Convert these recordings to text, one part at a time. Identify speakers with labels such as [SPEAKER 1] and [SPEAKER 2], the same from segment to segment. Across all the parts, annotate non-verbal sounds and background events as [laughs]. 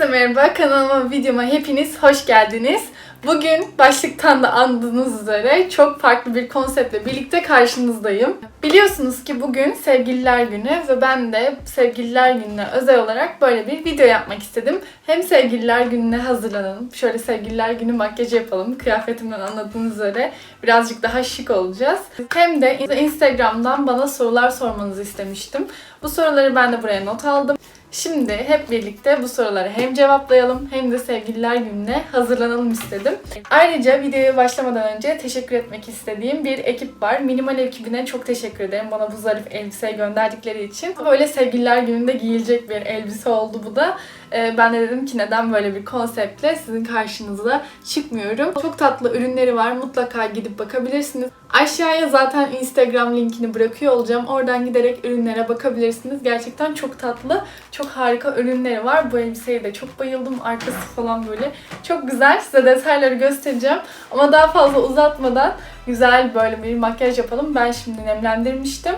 [SPEAKER 1] Herkese merhaba, kanalıma, videoma hepiniz hoş geldiniz. Bugün başlıktan da anladığınız üzere çok farklı bir konseptle birlikte karşınızdayım. Biliyorsunuz ki bugün Sevgililer Günü ve ben de Sevgililer Günü'ne özel olarak böyle bir video yapmak istedim. Hem Sevgililer Günü'ne hazırlanalım, şöyle Sevgililer Günü makyajı yapalım. Kıyafetimden anladığınız üzere birazcık daha şık olacağız. Hem de Instagram'dan bana sorular sormanızı istemiştim. Bu soruları ben de buraya not aldım. Şimdi hep birlikte bu soruları hem cevaplayalım hem de sevgililer gününe hazırlanalım istedim. Ayrıca videoya başlamadan önce teşekkür etmek istediğim bir ekip var. Minimal ekibine çok teşekkür ederim bana bu zarif elbiseyi gönderdikleri için. Böyle sevgililer gününde giyilecek bir elbise oldu bu da. Ee, Ben de dedim ki neden böyle bir konseptle sizin karşınıza çıkmıyorum. Çok tatlı ürünleri var. Mutlaka gidip bakabilirsiniz. Aşağıya zaten Instagram linkini bırakıyor olacağım. Oradan giderek ürünlere bakabilirsiniz. Gerçekten çok tatlı, çok harika ürünleri var. Bu elbiseye de çok bayıldım. Arkası falan böyle çok güzel. Size detayları göstereceğim. Ama daha fazla uzatmadan güzel böyle bir makyaj yapalım. Ben şimdi nemlendirmiştim.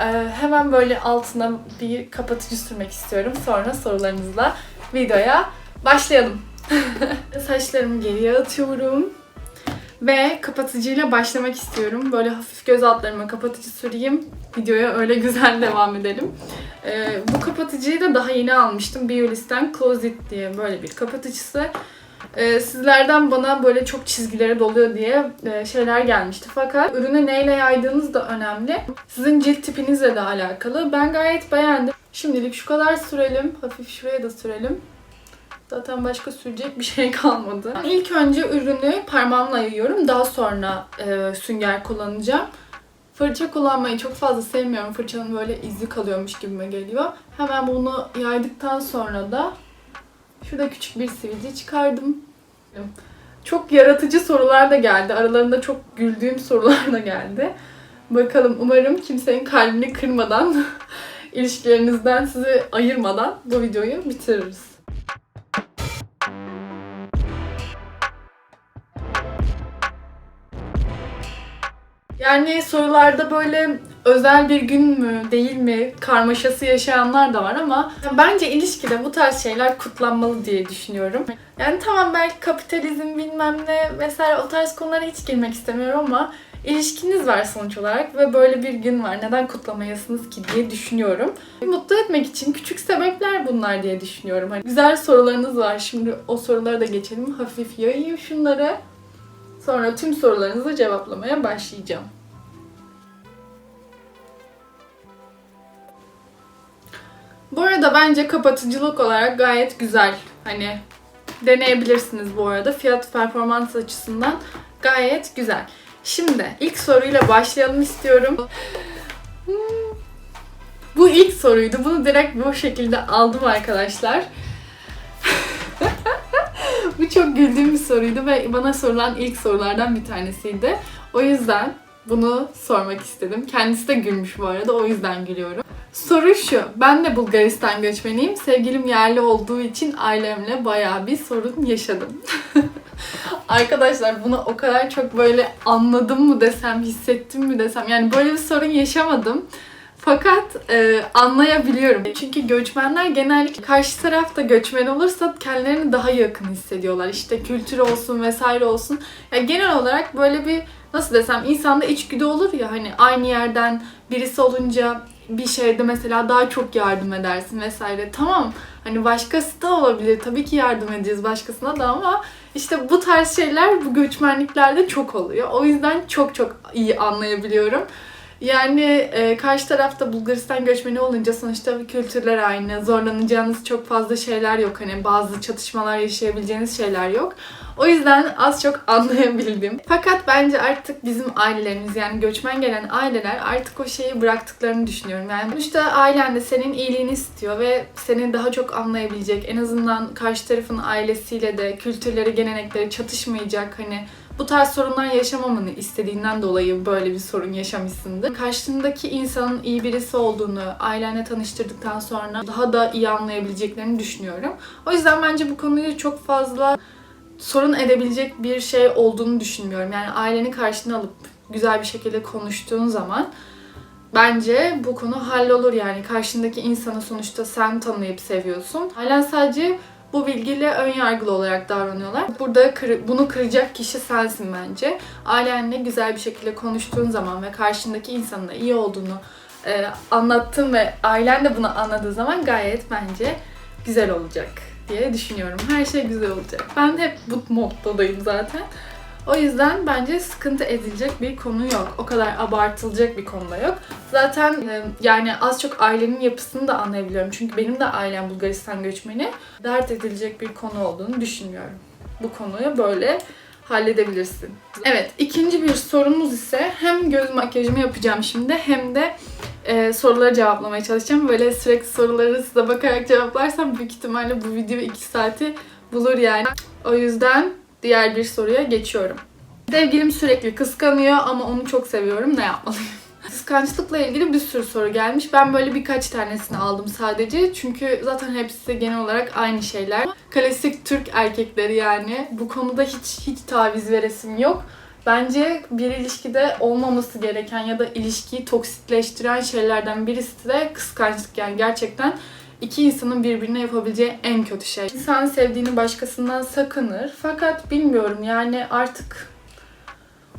[SPEAKER 1] Ee, hemen böyle altına bir kapatıcı sürmek istiyorum. Sonra sorularınızla videoya başlayalım. [laughs] Saçlarımı geriye atıyorum. Ve kapatıcıyla başlamak istiyorum. Böyle hafif göz altlarıma kapatıcı süreyim. Videoya öyle [laughs] güzel devam edelim. Ee, bu kapatıcıyı da daha yeni almıştım. Biolis'ten Closet diye böyle bir kapatıcısı. Ee, sizlerden bana böyle çok çizgilere doluyor diye e, şeyler gelmişti. Fakat ürünü neyle yaydığınız da önemli. Sizin cilt tipinizle de alakalı. Ben gayet beğendim. Şimdilik şu kadar sürelim. Hafif şuraya da sürelim. Zaten başka sürecek bir şey [laughs] kalmadı. İlk önce ürünü parmağımla yayıyorum. Daha sonra e, sünger kullanacağım. Fırça kullanmayı çok fazla sevmiyorum. Fırçanın böyle izi kalıyormuş gibime geliyor. Hemen bunu yaydıktan sonra da şurada küçük bir sivilce çıkardım. Çok yaratıcı sorular da geldi. Aralarında çok güldüğüm sorular da geldi. Bakalım umarım kimsenin kalbini kırmadan, [laughs] ilişkilerinizden sizi ayırmadan bu videoyu bitiririz. Yani sorularda böyle özel bir gün mü değil mi karmaşası yaşayanlar da var ama bence ilişkide bu tarz şeyler kutlanmalı diye düşünüyorum. Yani tamam belki kapitalizm bilmem ne vesaire o tarz konulara hiç girmek istemiyorum ama ilişkiniz var sonuç olarak ve böyle bir gün var. Neden kutlamayasınız ki diye düşünüyorum. Mutlu etmek için küçük sebepler bunlar diye düşünüyorum. Hani güzel sorularınız var. Şimdi o sorulara da geçelim. Hafif yayayım şunları. Sonra tüm sorularınızı cevaplamaya başlayacağım. Bu arada bence kapatıcılık olarak gayet güzel. Hani deneyebilirsiniz bu arada. Fiyat performans açısından gayet güzel. Şimdi ilk soruyla başlayalım istiyorum. Bu ilk soruydu. Bunu direkt bu şekilde aldım arkadaşlar. [laughs] Bu çok güldüğüm bir soruydu ve bana sorulan ilk sorulardan bir tanesiydi. O yüzden bunu sormak istedim. Kendisi de gülmüş bu arada. O yüzden gülüyorum. Soru şu. Ben de Bulgaristan göçmeniyim. Sevgilim yerli olduğu için ailemle bayağı bir sorun yaşadım. [laughs] Arkadaşlar bunu o kadar çok böyle anladım mı desem, hissettim mi desem. Yani böyle bir sorun yaşamadım. Fakat e, anlayabiliyorum. Çünkü göçmenler genellikle karşı tarafta göçmen olursa kendilerini daha yakın hissediyorlar. İşte kültür olsun vesaire olsun. Yani genel olarak böyle bir nasıl desem insanda içgüdü olur ya hani aynı yerden birisi olunca bir şeyde mesela daha çok yardım edersin vesaire. Tamam hani başkası da olabilir. Tabii ki yardım edeceğiz başkasına da ama işte bu tarz şeyler bu göçmenliklerde çok oluyor. O yüzden çok çok iyi anlayabiliyorum. Yani e, karşı tarafta Bulgaristan göçmeni olunca sonuçta kültürler aynı. Zorlanacağınız çok fazla şeyler yok. Hani bazı çatışmalar yaşayabileceğiniz şeyler yok. O yüzden az çok anlayabildim. Fakat bence artık bizim ailelerimiz yani göçmen gelen aileler artık o şeyi bıraktıklarını düşünüyorum. Yani sonuçta ailen de senin iyiliğini istiyor ve seni daha çok anlayabilecek. En azından karşı tarafın ailesiyle de kültürleri, gelenekleri çatışmayacak. Hani bu tarz sorunlar yaşamamanı istediğinden dolayı böyle bir sorun yaşamışsındır. Karşındaki insanın iyi birisi olduğunu ailenle tanıştırdıktan sonra daha da iyi anlayabileceklerini düşünüyorum. O yüzden bence bu konuyu çok fazla sorun edebilecek bir şey olduğunu düşünmüyorum. Yani aileni karşına alıp güzel bir şekilde konuştuğun zaman bence bu konu hallolur yani. Karşındaki insanı sonuçta sen tanıyıp seviyorsun. Ailen sadece bu bilgiyle ön yargılı olarak davranıyorlar. Burada kır- bunu kıracak kişi sensin bence. Ailenle güzel bir şekilde konuştuğun zaman ve karşındaki insanın da iyi olduğunu e, anlattın ve ailen de bunu anladığı zaman gayet bence güzel olacak diye düşünüyorum. Her şey güzel olacak. Ben hep bu moddadayım zaten. O yüzden bence sıkıntı edilecek bir konu yok. O kadar abartılacak bir konu da yok. Zaten e, yani az çok ailenin yapısını da anlayabiliyorum. Çünkü benim de ailem Bulgaristan göçmeni. Dert edilecek bir konu olduğunu düşünmüyorum. Bu konuyu böyle halledebilirsin. Evet, ikinci bir sorumuz ise hem göz makyajımı yapacağım şimdi hem de e, soruları cevaplamaya çalışacağım. Böyle sürekli soruları size bakarak cevaplarsam büyük ihtimalle bu video 2 saati bulur yani. O yüzden diğer bir soruya geçiyorum. Sevgilim sürekli kıskanıyor ama onu çok seviyorum. Ne yapmalıyım? [laughs] Kıskançlıkla ilgili bir sürü soru gelmiş. Ben böyle birkaç tanesini aldım sadece. Çünkü zaten hepsi genel olarak aynı şeyler. Klasik Türk erkekleri yani. Bu konuda hiç hiç taviz veresim yok. Bence bir ilişkide olmaması gereken ya da ilişkiyi toksitleştiren şeylerden birisi de kıskançlık. Yani gerçekten iki insanın birbirine yapabileceği en kötü şey. İnsan sevdiğini başkasından sakınır. Fakat bilmiyorum yani artık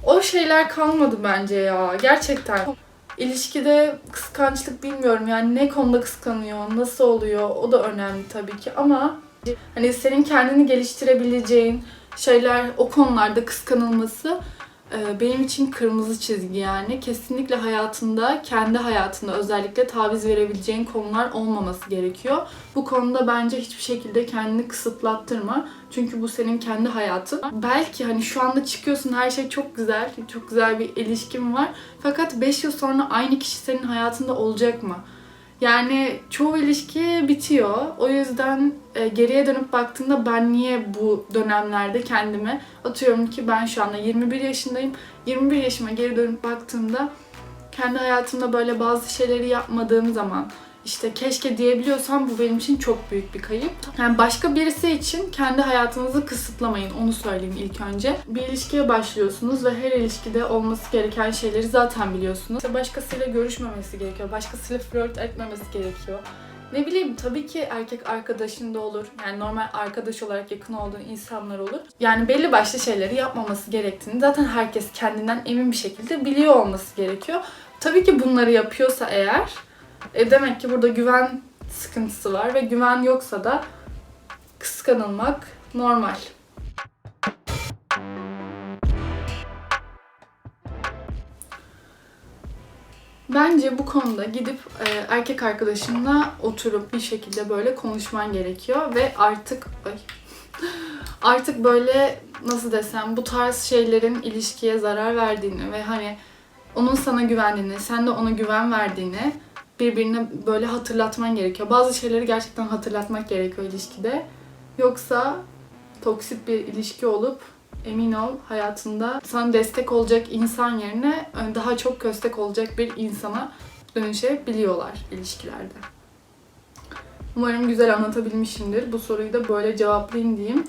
[SPEAKER 1] o şeyler kalmadı bence ya. Gerçekten. İlişkide kıskançlık bilmiyorum yani ne konuda kıskanıyor, nasıl oluyor o da önemli tabii ki ama hani senin kendini geliştirebileceğin şeyler o konularda kıskanılması benim için kırmızı çizgi yani. Kesinlikle hayatında, kendi hayatında özellikle taviz verebileceğin konular olmaması gerekiyor. Bu konuda bence hiçbir şekilde kendini kısıtlattırma. Çünkü bu senin kendi hayatın. Belki hani şu anda çıkıyorsun her şey çok güzel, çok güzel bir ilişkin var. Fakat 5 yıl sonra aynı kişi senin hayatında olacak mı? Yani çoğu ilişki bitiyor. O yüzden e, geriye dönüp baktığında ben niye bu dönemlerde kendime atıyorum ki ben şu anda 21 yaşındayım. 21 yaşıma geri dönüp baktığımda kendi hayatımda böyle bazı şeyleri yapmadığım zaman işte keşke diyebiliyorsam bu benim için çok büyük bir kayıp. Yani başka birisi için kendi hayatınızı kısıtlamayın. Onu söyleyeyim ilk önce. Bir ilişkiye başlıyorsunuz ve her ilişkide olması gereken şeyleri zaten biliyorsunuz. İşte başkasıyla görüşmemesi gerekiyor. Başkasıyla flört etmemesi gerekiyor. Ne bileyim tabii ki erkek arkadaşın da olur. Yani normal arkadaş olarak yakın olduğun insanlar olur. Yani belli başlı şeyleri yapmaması gerektiğini zaten herkes kendinden emin bir şekilde biliyor olması gerekiyor. Tabii ki bunları yapıyorsa eğer e demek ki burada güven sıkıntısı var ve güven yoksa da kıskanılmak normal. Bence bu konuda gidip e, erkek arkadaşınla oturup bir şekilde böyle konuşman gerekiyor ve artık ay, [laughs] artık böyle nasıl desem bu tarz şeylerin ilişkiye zarar verdiğini ve hani onun sana güvendiğini, sen de ona güven verdiğini birbirine böyle hatırlatman gerekiyor. Bazı şeyleri gerçekten hatırlatmak gerekiyor ilişkide. Yoksa toksit bir ilişki olup emin ol hayatında sana destek olacak insan yerine e, daha çok köstek olacak bir insana dönüşebiliyorlar ilişkilerde. Umarım güzel anlatabilmişimdir. Bu soruyu da böyle cevaplayayım diyeyim.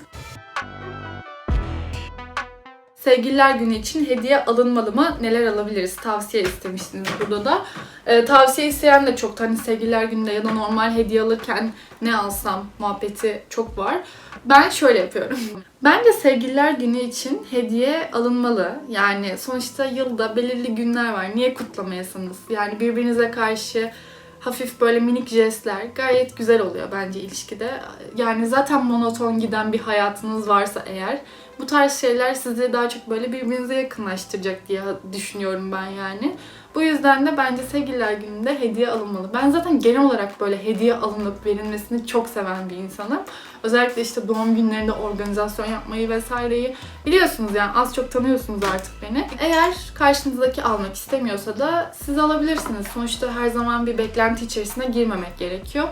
[SPEAKER 1] Sevgililer günü için hediye alınmalı mı? Neler alabiliriz? Tavsiye istemiştiniz burada da. Ee, tavsiye isteyen de çok. Hani sevgililer gününde ya da normal hediye alırken ne alsam muhabbeti çok var. Ben şöyle yapıyorum. [laughs] Bence sevgililer günü için hediye alınmalı. Yani sonuçta yılda belirli günler var. Niye kutlamayasınız? Yani birbirinize karşı hafif böyle minik jestler gayet güzel oluyor bence ilişkide. Yani zaten monoton giden bir hayatınız varsa eğer bu tarz şeyler sizi daha çok böyle birbirinize yakınlaştıracak diye düşünüyorum ben yani. Bu yüzden de bence sevgililer gününde hediye alınmalı. Ben zaten genel olarak böyle hediye alınıp verilmesini çok seven bir insanım. Özellikle işte doğum günlerinde organizasyon yapmayı vesaireyi biliyorsunuz yani az çok tanıyorsunuz artık beni. Eğer karşınızdaki almak istemiyorsa da siz alabilirsiniz. Sonuçta her zaman bir beklenti içerisine girmemek gerekiyor.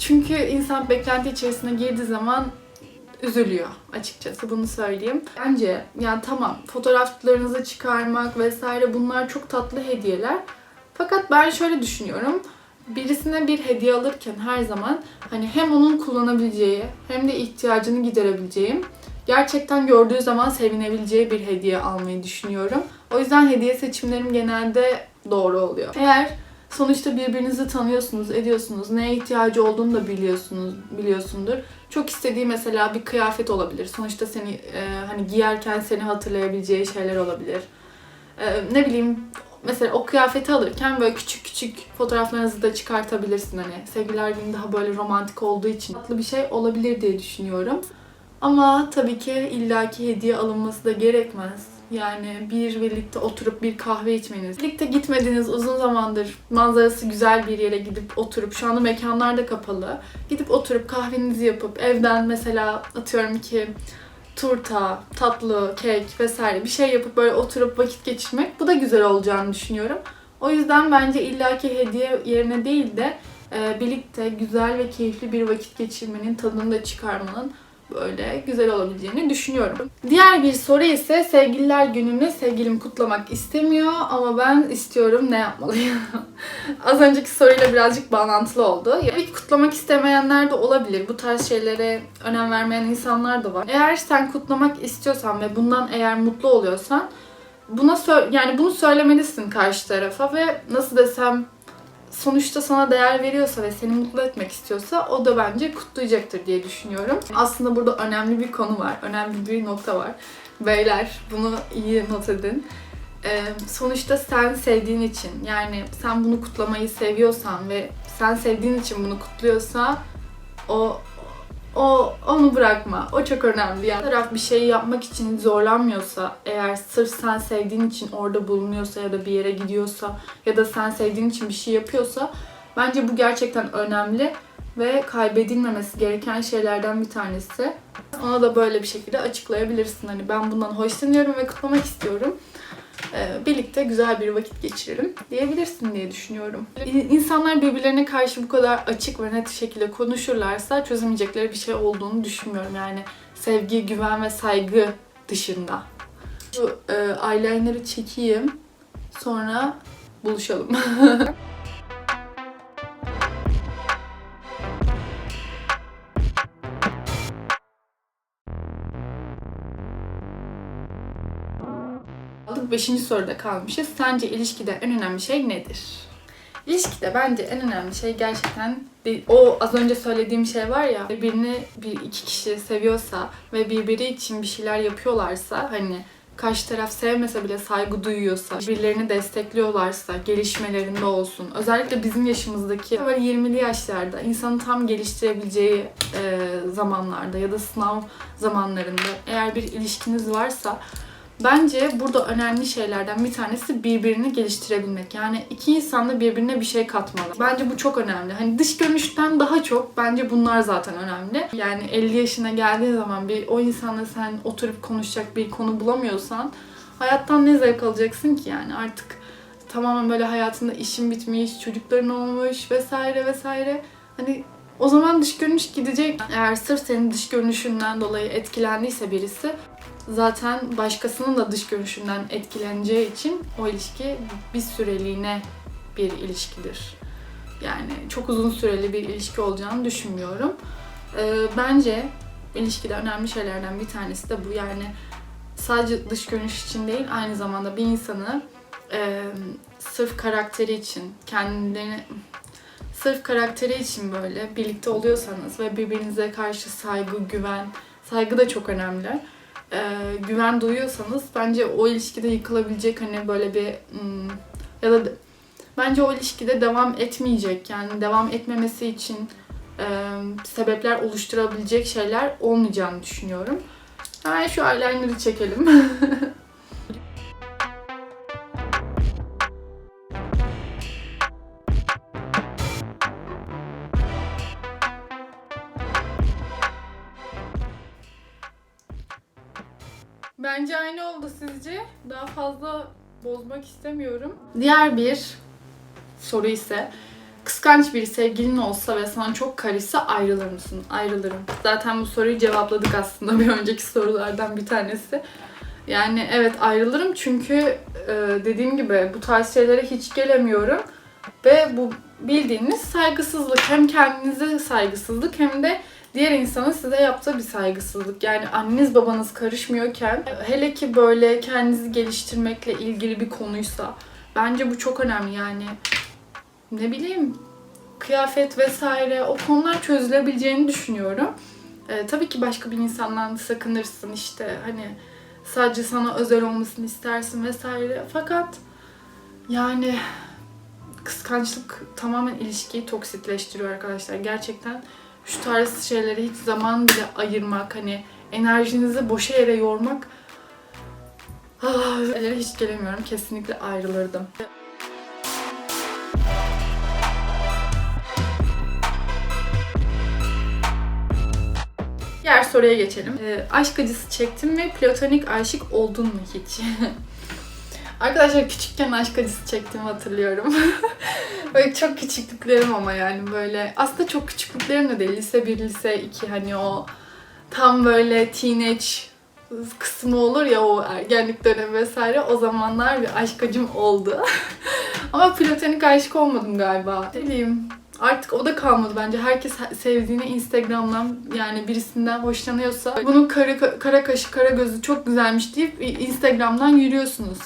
[SPEAKER 1] Çünkü insan beklenti içerisine girdiği zaman üzülüyor açıkçası bunu söyleyeyim. Bence yani tamam fotoğraflarınızı çıkarmak vesaire bunlar çok tatlı hediyeler. Fakat ben şöyle düşünüyorum. Birisine bir hediye alırken her zaman hani hem onun kullanabileceği hem de ihtiyacını giderebileceğim gerçekten gördüğü zaman sevinebileceği bir hediye almayı düşünüyorum. O yüzden hediye seçimlerim genelde doğru oluyor. Eğer Sonuçta birbirinizi tanıyorsunuz, ediyorsunuz. Neye ihtiyacı olduğunu da biliyorsunuz, biliyorsundur. Çok istediği mesela bir kıyafet olabilir. Sonuçta seni e, hani giyerken seni hatırlayabileceği şeyler olabilir. E, ne bileyim mesela o kıyafeti alırken böyle küçük küçük fotoğraflarınızı da çıkartabilirsin hani. Sevgililer günü daha böyle romantik olduğu için tatlı bir şey olabilir diye düşünüyorum. Ama tabii ki illaki hediye alınması da gerekmez. Yani bir birlikte oturup bir kahve içmeniz, birlikte gitmediğiniz uzun zamandır manzarası güzel bir yere gidip oturup, şu anda mekanlar da kapalı, gidip oturup kahvenizi yapıp evden mesela atıyorum ki turta, tatlı, kek vesaire bir şey yapıp böyle oturup vakit geçirmek bu da güzel olacağını düşünüyorum. O yüzden bence illaki hediye yerine değil de birlikte güzel ve keyifli bir vakit geçirmenin tadını da çıkarmanın böyle güzel olabileceğini düşünüyorum. Diğer bir soru ise sevgililer gününü sevgilim kutlamak istemiyor ama ben istiyorum ne yapmalıyım? [laughs] Az önceki soruyla birazcık bağlantılı oldu. Tabii kutlamak istemeyenler de olabilir. Bu tarz şeylere önem vermeyen insanlar da var. Eğer sen kutlamak istiyorsan ve bundan eğer mutlu oluyorsan buna yani bunu söylemelisin karşı tarafa ve nasıl desem sonuçta sana değer veriyorsa ve seni mutlu etmek istiyorsa o da bence kutlayacaktır diye düşünüyorum. Aslında burada önemli bir konu var, önemli bir nokta var. Beyler bunu iyi not edin. Ee, sonuçta sen sevdiğin için yani sen bunu kutlamayı seviyorsan ve sen sevdiğin için bunu kutluyorsa o o onu bırakma. O çok önemli. Yani taraf bir şeyi yapmak için zorlanmıyorsa, eğer sırf sen sevdiğin için orada bulunuyorsa ya da bir yere gidiyorsa ya da sen sevdiğin için bir şey yapıyorsa bence bu gerçekten önemli ve kaybedilmemesi gereken şeylerden bir tanesi. Ona da böyle bir şekilde açıklayabilirsin. Hani ben bundan hoşlanıyorum ve kutlamak istiyorum. Ee, birlikte güzel bir vakit geçirelim diyebilirsin diye düşünüyorum. İnsanlar birbirlerine karşı bu kadar açık ve net şekilde konuşurlarsa çözemeyecekleri bir şey olduğunu düşünmüyorum. Yani sevgi, güven ve saygı dışında. Şu e, eyeliner'ı çekeyim. Sonra buluşalım. [laughs] aldık. Beşinci soruda kalmışız. Sence ilişkide en önemli şey nedir? İlişkide bence en önemli şey gerçekten o az önce söylediğim şey var ya birini bir iki kişi seviyorsa ve birbiri için bir şeyler yapıyorlarsa hani karşı taraf sevmese bile saygı duyuyorsa, birbirlerini destekliyorlarsa, gelişmelerinde olsun. Özellikle bizim yaşımızdaki böyle 20'li yaşlarda insanı tam geliştirebileceği e, zamanlarda ya da sınav zamanlarında eğer bir ilişkiniz varsa Bence burada önemli şeylerden bir tanesi birbirini geliştirebilmek. Yani iki insan da birbirine bir şey katmalı. Bence bu çok önemli. Hani dış görünüşten daha çok bence bunlar zaten önemli. Yani 50 yaşına geldiğin zaman bir o insanla sen oturup konuşacak bir konu bulamıyorsan hayattan ne zevk alacaksın ki yani artık tamamen böyle hayatında işin bitmiş, çocukların olmuş vesaire vesaire. Hani o zaman dış görünüş gidecek. Eğer sırf senin dış görünüşünden dolayı etkilendiyse birisi zaten başkasının da dış görünüşünden etkileneceği için o ilişki bir süreliğine bir ilişkidir. Yani çok uzun süreli bir ilişki olacağını düşünmüyorum. Ee, bence ilişkide önemli şeylerden bir tanesi de bu. Yani sadece dış görünüş için değil, aynı zamanda bir insanı e, sırf karakteri için, kendilerini sırf karakteri için böyle birlikte oluyorsanız ve birbirinize karşı saygı, güven, saygı da çok önemli e, güven duyuyorsanız bence o ilişkide yıkılabilecek hani böyle bir hmm, ya da bence o ilişkide devam etmeyecek yani devam etmemesi için e, sebepler oluşturabilecek şeyler olmayacağını düşünüyorum. Hemen şu eyeliner'ı çekelim. [laughs] Bence aynı oldu sizce. Daha fazla bozmak istemiyorum. Diğer bir soru ise kıskanç bir sevgilin olsa ve sana çok karışsa ayrılır mısın? Ayrılırım. Zaten bu soruyu cevapladık aslında bir önceki sorulardan bir tanesi. Yani evet ayrılırım çünkü e, dediğim gibi bu tarz şeylere hiç gelemiyorum. Ve bu bildiğiniz saygısızlık. Hem kendinize saygısızlık hem de diğer insanın size yaptığı bir saygısızlık. Yani anneniz babanız karışmıyorken hele ki böyle kendinizi geliştirmekle ilgili bir konuysa bence bu çok önemli yani. ne bileyim kıyafet vesaire o konular çözülebileceğini düşünüyorum. Ee, tabii ki başka bir insandan sakınırsın işte hani sadece sana özel olmasını istersin vesaire. Fakat yani kıskançlık tamamen ilişkiyi toksitleştiriyor arkadaşlar. Gerçekten şu tarz şeylere hiç zaman bile ayırmak, hani enerjinizi boşa yere yormak ah, hiç gelemiyorum. Kesinlikle ayrılırdım. Diğer soruya geçelim. Ee, aşk acısı çektin mi? Platonik aşık oldun mu hiç? [laughs] Arkadaşlar küçükken aşk acısı çektiğimi hatırlıyorum. [laughs] böyle çok küçüklüklerim ama yani böyle aslında çok küçüklüklerim de değil. Lise 1, lise 2 hani o tam böyle teenage kısmı olur ya o ergenlik dönemi vesaire o zamanlar bir aşk acım oldu. [laughs] ama platonik aşık olmadım galiba. Ne Artık o da kalmadı bence. Herkes sevdiğini Instagram'dan yani birisinden hoşlanıyorsa bunun kara, kara kaşı kara gözü çok güzelmiş deyip Instagram'dan yürüyorsunuz.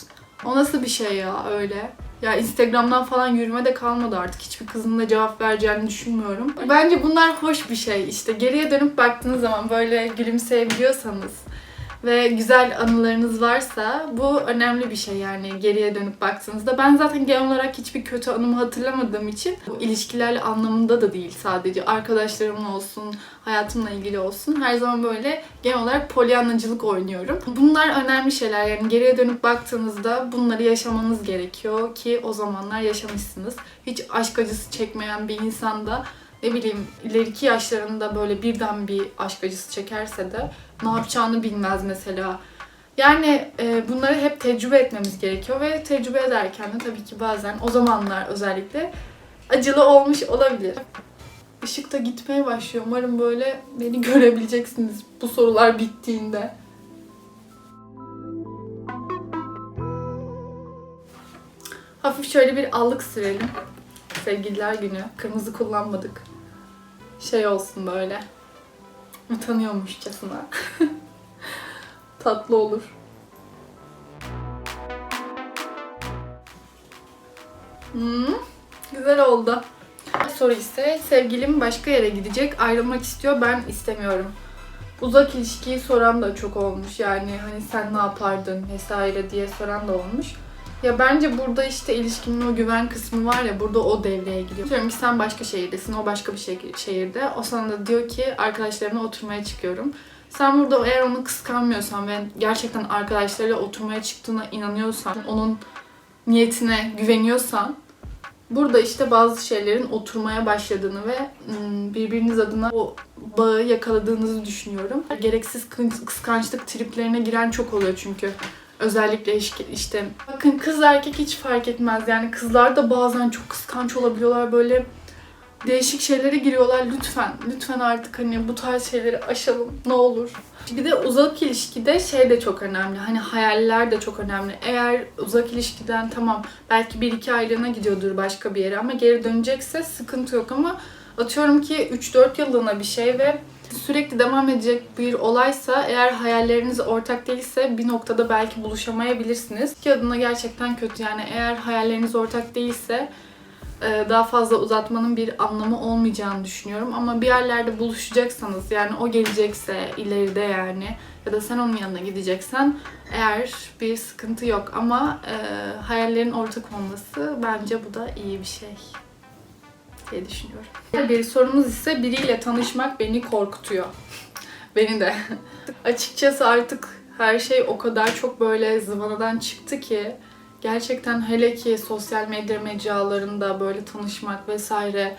[SPEAKER 1] O nasıl bir şey ya öyle? Ya Instagram'dan falan yürüme de kalmadı artık. Hiçbir kızın da cevap vereceğini düşünmüyorum. Bence bunlar hoş bir şey. İşte geriye dönüp baktığınız zaman böyle gülümseyebiliyorsanız ve güzel anılarınız varsa bu önemli bir şey yani geriye dönüp baktığınızda. Ben zaten genel olarak hiçbir kötü anımı hatırlamadığım için bu ilişkilerle anlamında da değil sadece arkadaşlarımla olsun, hayatımla ilgili olsun. Her zaman böyle genel olarak polyanlacılık oynuyorum. Bunlar önemli şeyler yani geriye dönüp baktığınızda bunları yaşamanız gerekiyor ki o zamanlar yaşamışsınız. Hiç aşk acısı çekmeyen bir insan da ne bileyim ileriki yaşlarında böyle birden bir aşk acısı çekerse de ne yapacağını bilmez mesela. Yani e, bunları hep tecrübe etmemiz gerekiyor ve tecrübe ederken de tabii ki bazen o zamanlar özellikle acılı olmuş olabilir. Işık da gitmeye başlıyor. Umarım böyle beni [laughs] görebileceksiniz bu sorular bittiğinde. Hafif şöyle bir allık sürelim. Sevgililer günü. Kırmızı kullanmadık. Şey olsun böyle. Utanıyormuşçasına. [laughs] Tatlı olur. Hmm, güzel oldu. Soru ise sevgilim başka yere gidecek, ayrılmak istiyor, ben istemiyorum. Uzak ilişkiyi soran da çok olmuş yani hani sen ne yapardın vesaire diye soran da olmuş. Ya bence burada işte ilişkinin o güven kısmı var ya burada o devreye giriyor. Diyorum ki sen başka şehirdesin, o başka bir şehirde. O sana da diyor ki arkadaşlarımla oturmaya çıkıyorum. Sen burada eğer onu kıskanmıyorsan ve gerçekten arkadaşlarıyla oturmaya çıktığına inanıyorsan, onun niyetine güveniyorsan burada işte bazı şeylerin oturmaya başladığını ve birbiriniz adına o bağı yakaladığınızı düşünüyorum. Gereksiz kıskançlık triplerine giren çok oluyor çünkü. Özellikle işte bakın kız erkek hiç fark etmez. Yani kızlar da bazen çok kıskanç olabiliyorlar. Böyle değişik şeylere giriyorlar. Lütfen, lütfen artık hani bu tarz şeyleri aşalım. Ne olur. Bir de uzak ilişkide şey de çok önemli. Hani hayaller de çok önemli. Eğer uzak ilişkiden tamam belki bir iki aylığına gidiyordur başka bir yere ama geri dönecekse sıkıntı yok ama atıyorum ki 3-4 yıllığına bir şey ve sürekli devam edecek bir olaysa eğer hayalleriniz ortak değilse bir noktada belki buluşamayabilirsiniz. Ki adına gerçekten kötü yani eğer hayalleriniz ortak değilse e, daha fazla uzatmanın bir anlamı olmayacağını düşünüyorum. Ama bir yerlerde buluşacaksanız yani o gelecekse ileride yani ya da sen onun yanına gideceksen eğer bir sıkıntı yok ama e, hayallerin ortak olması bence bu da iyi bir şey diye düşünüyorum. Bir sorumuz ise biriyle tanışmak beni korkutuyor. beni de. Açıkçası artık her şey o kadar çok böyle zıvanadan çıktı ki gerçekten hele ki sosyal medya mecralarında böyle tanışmak vesaire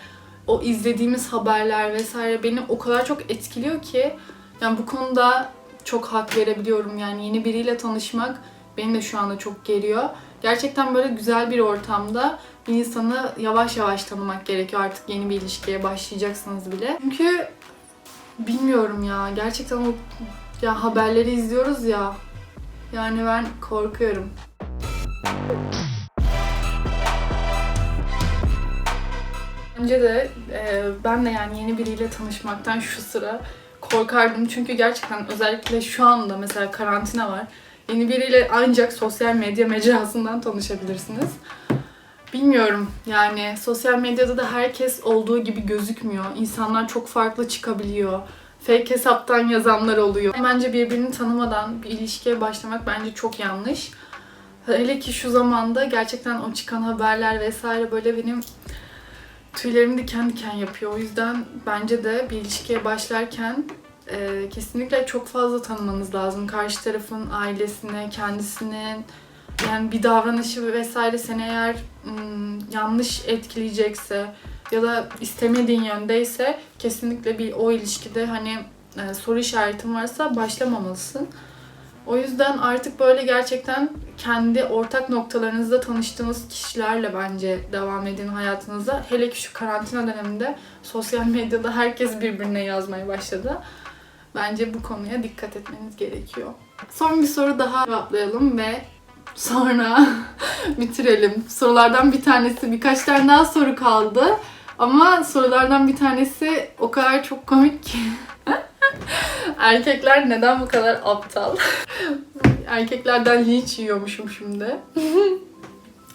[SPEAKER 1] o izlediğimiz haberler vesaire beni o kadar çok etkiliyor ki yani bu konuda çok hak verebiliyorum. Yani yeni biriyle tanışmak beni de şu anda çok geriyor. Gerçekten böyle güzel bir ortamda insanı yavaş yavaş tanımak gerekiyor artık yeni bir ilişkiye başlayacaksanız bile. Çünkü bilmiyorum ya gerçekten o ya haberleri izliyoruz ya yani ben korkuyorum. Önce de e, ben de yani yeni biriyle tanışmaktan şu sıra korkardım. Çünkü gerçekten özellikle şu anda mesela karantina var. Yeni biriyle ancak sosyal medya mecrasından tanışabilirsiniz. Bilmiyorum yani sosyal medyada da herkes olduğu gibi gözükmüyor. İnsanlar çok farklı çıkabiliyor. Fake hesaptan yazanlar oluyor. Bence birbirini tanımadan bir ilişkiye başlamak bence çok yanlış. Hele ki şu zamanda gerçekten o çıkan haberler vesaire böyle benim tüylerimi diken diken yapıyor. O yüzden bence de bir ilişkiye başlarken e, kesinlikle çok fazla tanımanız lazım. Karşı tarafın ailesine, kendisinin yani bir davranışı vesaire seni eğer ım, yanlış etkileyecekse ya da istemediğin yöndeyse kesinlikle bir o ilişkide hani e, soru işaretin varsa başlamamalısın. O yüzden artık böyle gerçekten kendi ortak noktalarınızda tanıştığınız kişilerle bence devam edin hayatınıza. Hele ki şu karantina döneminde sosyal medyada herkes birbirine yazmaya başladı. Bence bu konuya dikkat etmeniz gerekiyor. Son bir soru daha cevaplayalım ve sonra [laughs] bitirelim. Sorulardan bir tanesi, birkaç tane daha soru kaldı. Ama sorulardan bir tanesi o kadar çok komik ki. [laughs] Erkekler neden bu kadar aptal? [laughs] Erkeklerden linç yiyormuşum şimdi.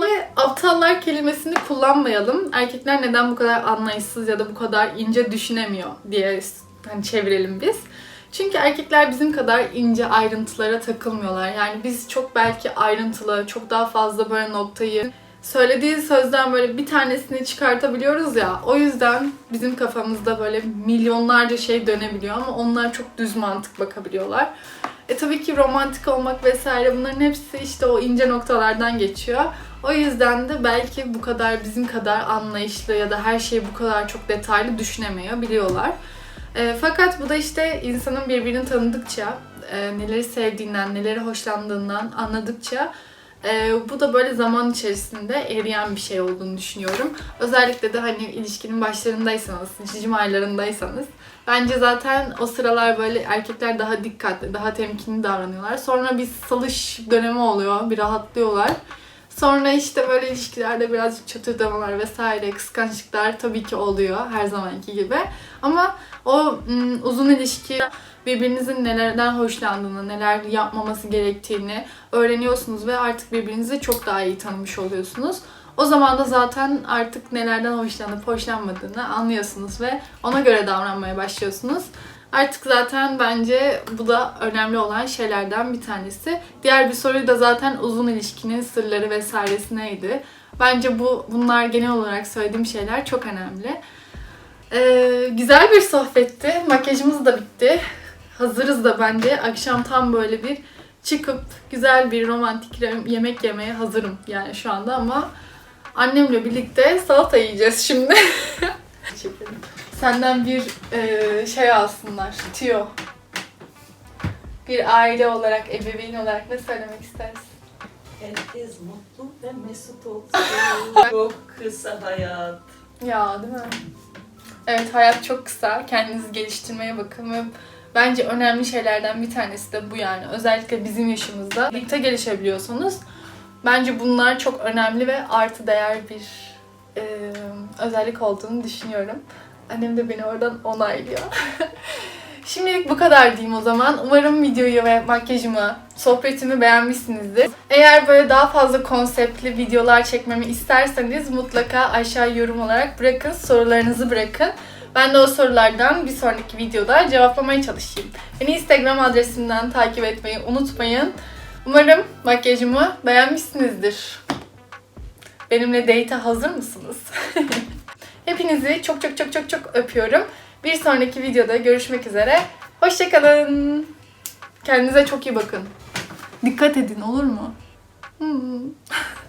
[SPEAKER 1] Ve aptallar kelimesini kullanmayalım. Erkekler neden bu kadar anlayışsız ya da bu kadar ince düşünemiyor diye hani çevirelim biz. Çünkü erkekler bizim kadar ince ayrıntılara takılmıyorlar. Yani biz çok belki ayrıntılı, çok daha fazla böyle noktayı söylediği sözden böyle bir tanesini çıkartabiliyoruz ya. O yüzden bizim kafamızda böyle milyonlarca şey dönebiliyor ama onlar çok düz mantık bakabiliyorlar. E tabii ki romantik olmak vesaire bunların hepsi işte o ince noktalardan geçiyor. O yüzden de belki bu kadar bizim kadar anlayışlı ya da her şeyi bu kadar çok detaylı düşünemiyor biliyorlar. E, fakat bu da işte insanın birbirini tanıdıkça, e, neleri sevdiğinden, neleri hoşlandığından anladıkça e, bu da böyle zaman içerisinde eriyen bir şey olduğunu düşünüyorum. Özellikle de hani ilişkinin başlarındaysanız, cicim aylarındaysanız bence zaten o sıralar böyle erkekler daha dikkatli, daha temkinli davranıyorlar. Sonra bir salış dönemi oluyor, bir rahatlıyorlar. Sonra işte böyle ilişkilerde birazcık çatırdamalar vesaire, kıskançlıklar tabii ki oluyor her zamanki gibi. Ama o ım, uzun ilişki birbirinizin nelerden hoşlandığını, neler yapmaması gerektiğini öğreniyorsunuz ve artık birbirinizi çok daha iyi tanımış oluyorsunuz. O zaman da zaten artık nelerden hoşlanıp hoşlanmadığını anlıyorsunuz ve ona göre davranmaya başlıyorsunuz. Artık zaten bence bu da önemli olan şeylerden bir tanesi. Diğer bir soru da zaten uzun ilişkinin sırları vesairesi neydi? Bence bu bunlar genel olarak söylediğim şeyler çok önemli. Ee, güzel bir sohbetti. Makyajımız da bitti. Hazırız da bence. Akşam tam böyle bir çıkıp güzel bir romantik yemek yemeye hazırım yani şu anda ama annemle birlikte salata yiyeceğiz şimdi. [laughs] Senden bir e, şey alsınlar. Tüyo. Bir aile olarak, ebeveyn olarak ne söylemek istersin?
[SPEAKER 2] Herkes mutlu ve mesut olsun. [laughs] Çok kısa hayat.
[SPEAKER 1] Ya değil mi? Evet hayat çok kısa. Kendinizi geliştirmeye bakın ve bence önemli şeylerden bir tanesi de bu yani. Özellikle bizim yaşımızda birlikte gelişebiliyorsanız bence bunlar çok önemli ve artı değer bir e, özellik olduğunu düşünüyorum. Annem de beni oradan onaylıyor. [laughs] Şimdilik bu kadar diyeyim o zaman. Umarım videoyu ve makyajımı, sohbetimi beğenmişsinizdir. Eğer böyle daha fazla konseptli videolar çekmemi isterseniz mutlaka aşağı yorum olarak bırakın, sorularınızı bırakın. Ben de o sorulardan bir sonraki videoda cevaplamaya çalışayım. Beni Instagram adresimden takip etmeyi unutmayın. Umarım makyajımı beğenmişsinizdir. Benimle date'e hazır mısınız? [laughs] Hepinizi çok çok çok çok çok öpüyorum. Bir sonraki videoda görüşmek üzere. Hoşçakalın. Kendinize çok iyi bakın. Dikkat edin olur mu? Hmm. [laughs]